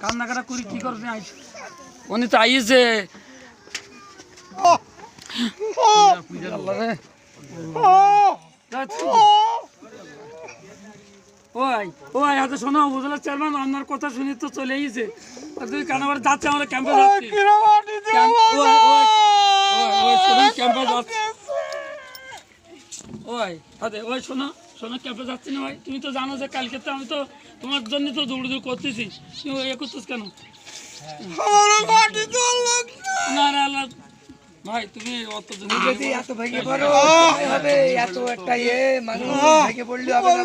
কান্নাকাটা করি কি করবে? আইস উনি তো আইছে। ওই ওই হাতে শোনো বুঝলে চেয়ারম্যান আপনার কথা শুনি তো চলে গেছে। তুই কেন যাচ্ছে আমরা ক্যাম্পে যাচ্ছি ক্যাম্প- যাচ্ছি ওই ওই শোনো। শোনো ক্যাম্পে যাচ্ছি না ভাই? তুমি তো জানো যে কালকে তো আমি তো তোমার জন্য তো দৌড় করতেছি। তুমি এ করছিস কেন? না না ভাই তুমি অত যদি এত ভেঙে পড়ো হবে এত একটা ইয়ে মানুষ ভেঙে পড়লে হবে না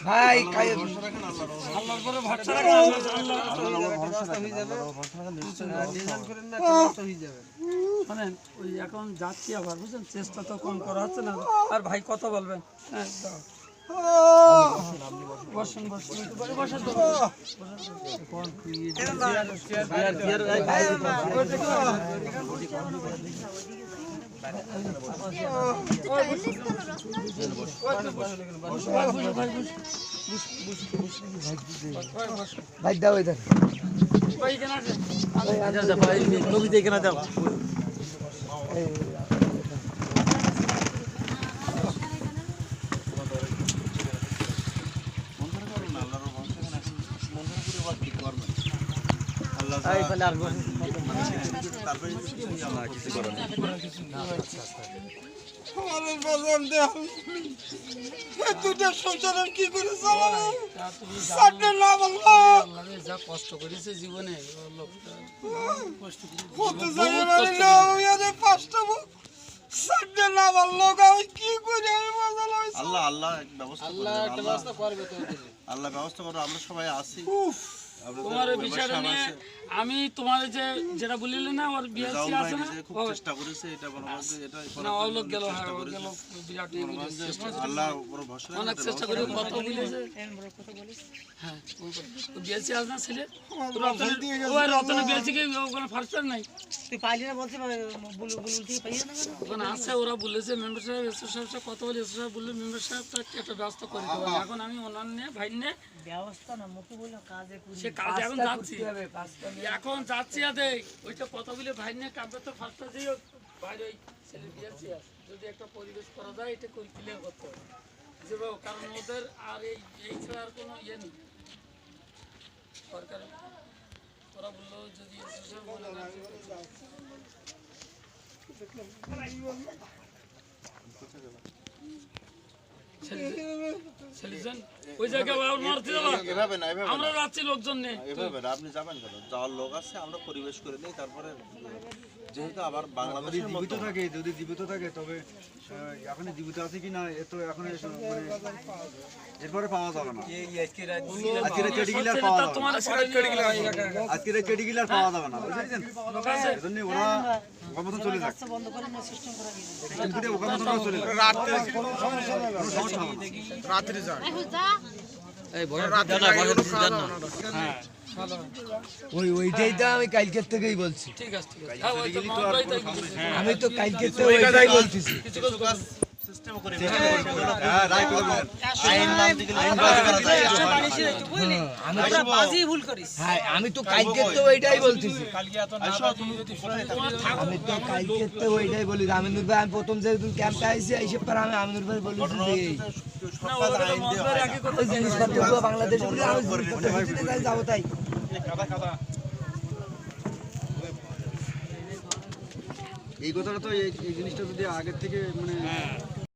ভাই। ভাই আল্লাহর ভরসা আল্লাহ- শোনেন ওই এখন যাচ্ছি আবার বুঝছেন? চেষ্টা তো কম করা হচ্ছে না। আর ভাই কত বলবেন। হ্যাঁ দাও। বসুন বসুন একটু বসে বসে তো। ভাই দাও তা তুমি জানো, আল্লাহ যা কষ্ট করেছে জীবনে করে বহুত কষ্ট করেছে। আল্লাহ ব্যবস্থা আল্লাহ ব্যবস্থা করবে তো। আল্লাহ ব্যবস্থা করবে আমরা সবাই আছি। আমরা তো তোমার ওই বিষয়টা নিয়ে আমি তোমার যে যেটা বলিলে না ওর বিএসসি আছে না? খুব চেষ্টা করেছে এটা এটা না করার ও লোক গেল হ্যাঁ ও গেল বিরাট হয়। আল্লাহর উপরে ভরসা অনেক চেষ্টা করে কথা বলেছে? হ্যাঁ ও বিএসসি আছে না ছেলে? ওই রতনের বিএসসি কে ওখানে ফার্স্ট নাই। তুই পাইলি না বলতে বুলু বুলু থেকে পাইলি না ওখানে আছে ওরা বলেছে মেম্বার সাহেব সাহেব কথা বলে এসও সাহেব বলল মেম্বার সাহেবটা একটা ব্যবস্থা করে দেবো। এখন আমি ওনার নিয়ে ভাই নিয়ে ব্যবস্থা না মুখে বলল কাজে সে কাজে এখন যাচ্ছি। এখন যাচ্ছি আদে ওইটা কথা বলে ভাই নিয়ে কাপড় তো ফার্স্টে দিই বাইরে ওই ছেলে দিয়েছি যদি একটা পরিবেশ করা যায় এটা করে ক্লিয়ার করতে হবে যে কারণ ওদের আর এই এই ছাড়া আর কোনো ইয়ে নেই। সরকার ওরা বলল যদি SSR বলে না, ছেলে- ছেলেজন, ওই জায়গায় মারতে যাবা? এভাবে না এভাবে আমরা রাত্রি যাচ্ছি লোকজন নেই এভাবে না আপনি যাবেন কেন? যাওয়ার লোক আছে আমরা পরিবেশ করে নিই তারপরে যেহেতু আবার বাংলাদেশের মতো। জীবিত থাকে যদি জীবিত থাকে তবে এখন জীবিত আছে কি না এ তো এখন মানে এরপরে পাওয়া যাবে না। আজকে চেডি গিলার পাওয়া যাবে না। তোমার আজকে পাওয়া যাবে না বুঝেছেন এজন্য ওরা ওখান মতন চলে যাক বন্ধ করে না সিস্টেম করা ওখান মতন চলে যাক কোনো সমস্যা হবে না কালকের থেকেই বলছি ঠিক আছে ঠিক আছে হ্যাঁ। ওই তো মামলায় থেকেই বলছি। আমি তো কালকের থেকে ওইটাই বলতেছি। সিস্টেম করে হ্যাঁ করিস হ্যাঁ আমি তো কালকের তো ওইটাই বলতেছি। আমি তো কালকের তো ওইটাই বলি। আমিনুর ভাই আমি প্রথম যেদিন ক্যাম্পে আইসি এসে পর আমি আমিনুর ভাই বলেছি যে এই বাংলাদেশে যাব তাই। এই কথাটা তো এই এই জিনিসটা যদি আগের থেকে মানে